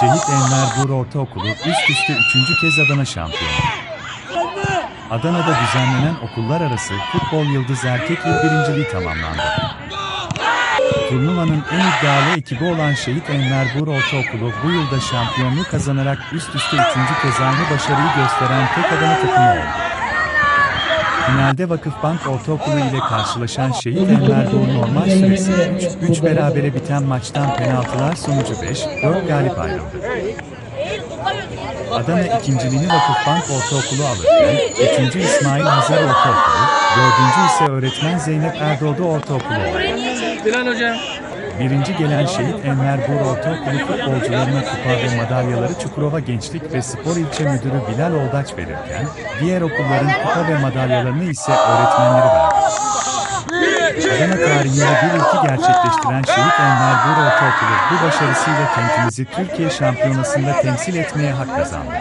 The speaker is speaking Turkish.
Şehit Enver Bur Ortaokulu üst üste üçüncü kez Adana şampiyonu. Adana'da düzenlenen okullar arası futbol yıldız erkek il birinciliği tamamlandı. Turnuvanın en iddialı ekibi olan Şehit Enver Bur Ortaokulu bu yılda şampiyonluğu kazanarak üst üste üçüncü kez aynı başarıyı gösteren tek Adana takımı oldu. Finalde Vakıfbank Ortaokulu ile karşılaşan Şehit Enver Doğu normal süresi 3-3 berabere biten maçtan penaltılar sonucu 5-4 galip ayrıldı. Adana ikinciliğini Vakıfbank Ortaokulu alırken, üçüncü İsmail Hazar Ortaokulu, dördüncü ise öğretmen Zeynep Erdoğdu Ortaokulu oldu. Dilan hocam. Birinci gelen şehit Enver Bur Ortaokulu futbolcularına kupa ve madalyaları Çukurova Gençlik ve Spor İlçe Müdürü Bilal Oldaç verirken, diğer okulların kupa ve madalyalarını ise öğretmenleri verdi. Adana tarihinde bir ilki gerçekleştiren Şehit Enver Bur Ortaokulu bu başarısıyla kentimizi Türkiye şampiyonasında temsil etmeye hak kazandı.